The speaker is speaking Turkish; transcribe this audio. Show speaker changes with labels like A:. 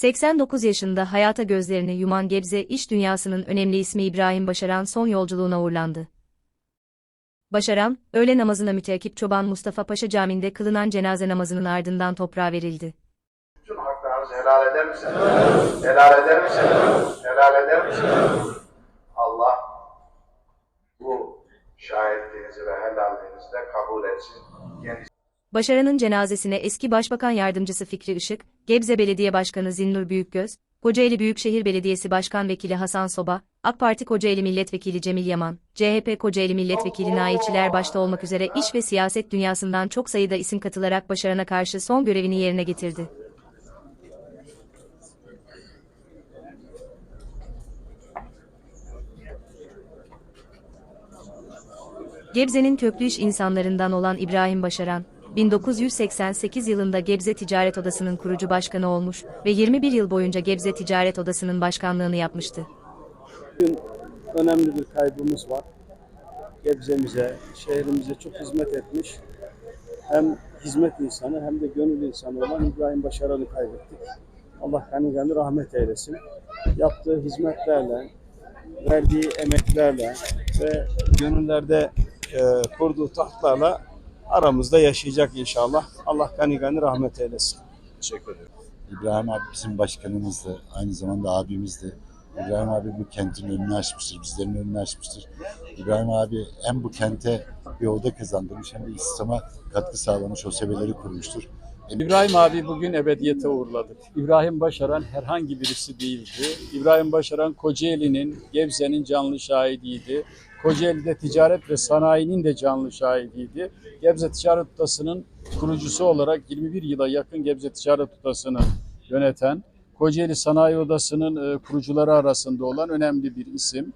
A: 89 yaşında hayata gözlerini yuman Gebze iş dünyasının önemli ismi İbrahim Başaran son yolculuğuna uğurlandı. Başaran, öğle namazına müteakip Çoban Mustafa Paşa Camii'nde kılınan cenaze namazının ardından toprağa verildi.
B: Bütün haklarınızı helal eder misiniz? Helal eder misiniz? Helal eder misiniz? Allah bu şahitliğinizi ve helalliğinizi de kabul etsin. Kendisi
A: Başaran'ın cenazesine eski Başbakan Yardımcısı Fikri Işık, Gebze Belediye Başkanı Zinnur Büyükgöz, Kocaeli Büyükşehir Belediyesi Başkan Vekili Hasan Soba, AK Parti Kocaeli Milletvekili Cemil Yaman, CHP Kocaeli Milletvekili Nailçiler başta olmak üzere iş ve siyaset dünyasından çok sayıda isim katılarak Başaran'a karşı son görevini yerine getirdi. Gebze'nin köklü iş insanlarından olan İbrahim Başaran, 1988 yılında Gebze Ticaret Odası'nın kurucu başkanı olmuş ve 21 yıl boyunca Gebze Ticaret Odası'nın başkanlığını yapmıştı.
C: önemli bir kaybımız var. Gebze'mize, şehrimize çok hizmet etmiş. Hem hizmet insanı hem de gönül insanı olan İbrahim Başaran'ı kaybettik. Allah gani gani rahmet eylesin. Yaptığı hizmetlerle, verdiği emeklerle ve gönüllerde e, kurduğu tahtlarla aramızda yaşayacak inşallah. Allah gani gani rahmet eylesin. Teşekkür ederim.
D: İbrahim abi bizim başkanımızdı. Aynı zamanda abimizdi. İbrahim abi bu kentin önünü açmıştır. Bizlerin önünü açmıştır. İbrahim abi hem bu kente bir oda kazandırmış hem de İslam'a katkı sağlamış, o sebeleri kurmuştur.
E: İbrahim abi bugün ebediyete uğurladık. İbrahim Başaran herhangi birisi değildi. İbrahim Başaran Kocaeli'nin, Gebze'nin canlı şahidiydi. Kocaeli'de ticaret ve sanayinin de canlı şahidiydi. Gebze Ticaret Odası'nın kurucusu olarak 21 yıla yakın Gebze Ticaret Odası'nı yöneten, Kocaeli Sanayi Odası'nın e, kurucuları arasında olan önemli bir isim.